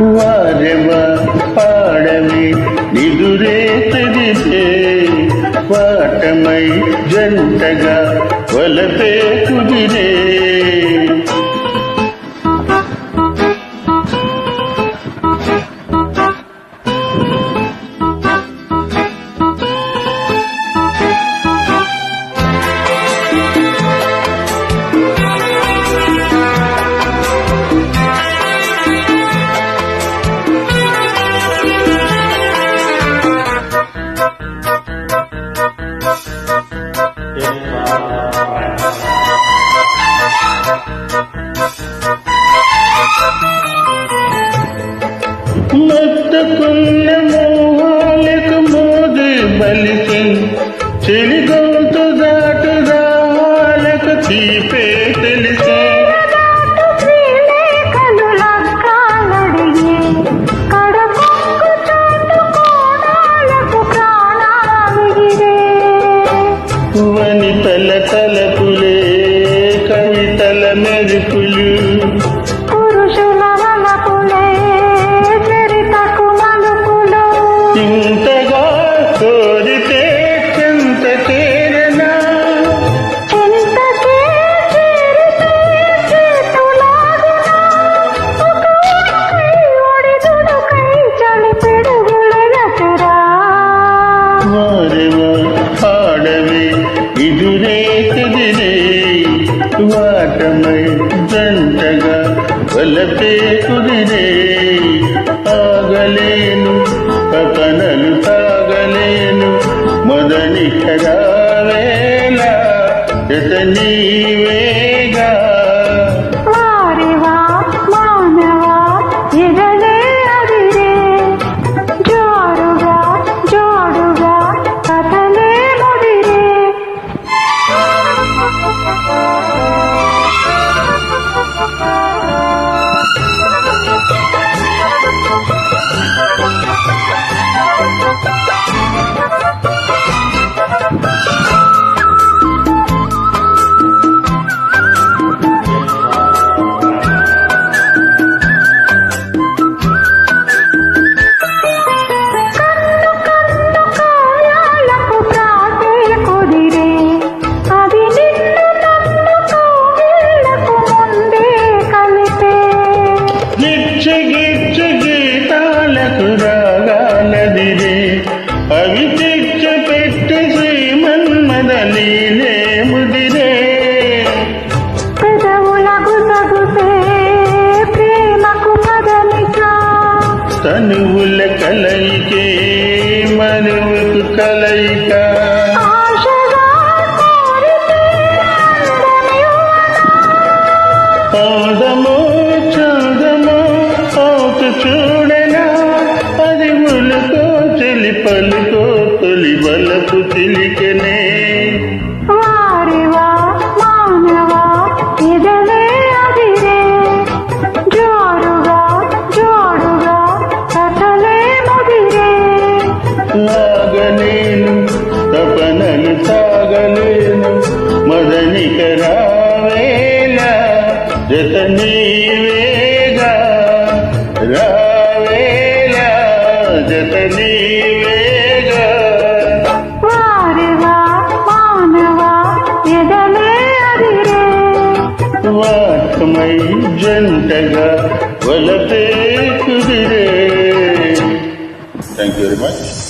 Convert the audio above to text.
వారెవ పాడమే నిదురే తెరిసే వాటమై జంటగా వలతే కుదిరే కవితల తలపులే కవితల మెరుపులు పురుషుల ఇంత తనువుల కలయికే మనువుకు కలయిక. పాదమో చదమో అవుతు చూడనా? పదిములతో చెలి పలుకో తొలి బలపు చిలికనే. వాక్మై జంటగా వలపే కుదిరే. Thank you very much